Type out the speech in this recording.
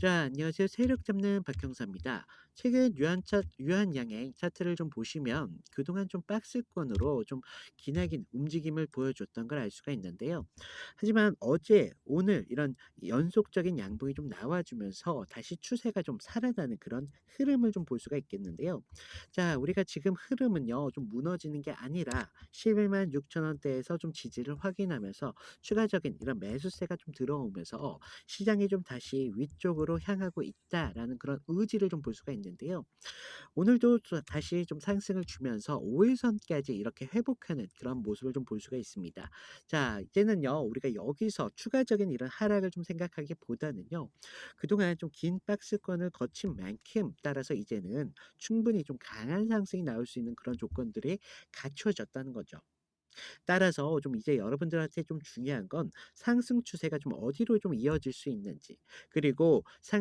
자, 안녕하세요. 세력 잡는 박형사입니다. 최근 유한차, 유한양행 차트를 좀 보시면 그동안 좀 박스권으로 좀 기나긴 움직임을 보여줬던 걸 알 수가 있는데요. 하지만 어제, 오늘 이런 연속적인 양봉이 좀 나와주면서 다시 추세가 좀 살아나는 그런 흐름을 좀 볼 수가 있겠는데요. 자, 우리가 지금 흐름은요, 좀 무너지는 게 아니라 11만 6천 원대에서 좀 지지를 확인하면서 추가적인 이런 매수세가 좀 들어오면서 시장이 좀 다시 위쪽으로 향하고 있다라는 그런 의지를 좀 볼 수가 있는데요. 오늘도 또 다시 좀 상승을 주면서 5일선까지 이렇게 회복하는 그런 모습을 좀 볼 수가 있습니다. 자, 이제는요, 우리가 여기서 추가적인 이런 하락을 좀 생각하기보다는요, 그동안 좀 긴 박스권을 거친 만큼 따라서 이제는 충분히 좀 강한 상승이 나올 수 있는 그런 조건들이 갖춰졌다는 거죠. 따라서 좀 이제 여러분들한테 좀 중요한 건 상승 추세가 좀 어디로 좀 이어질 수 있는지, 그리고 상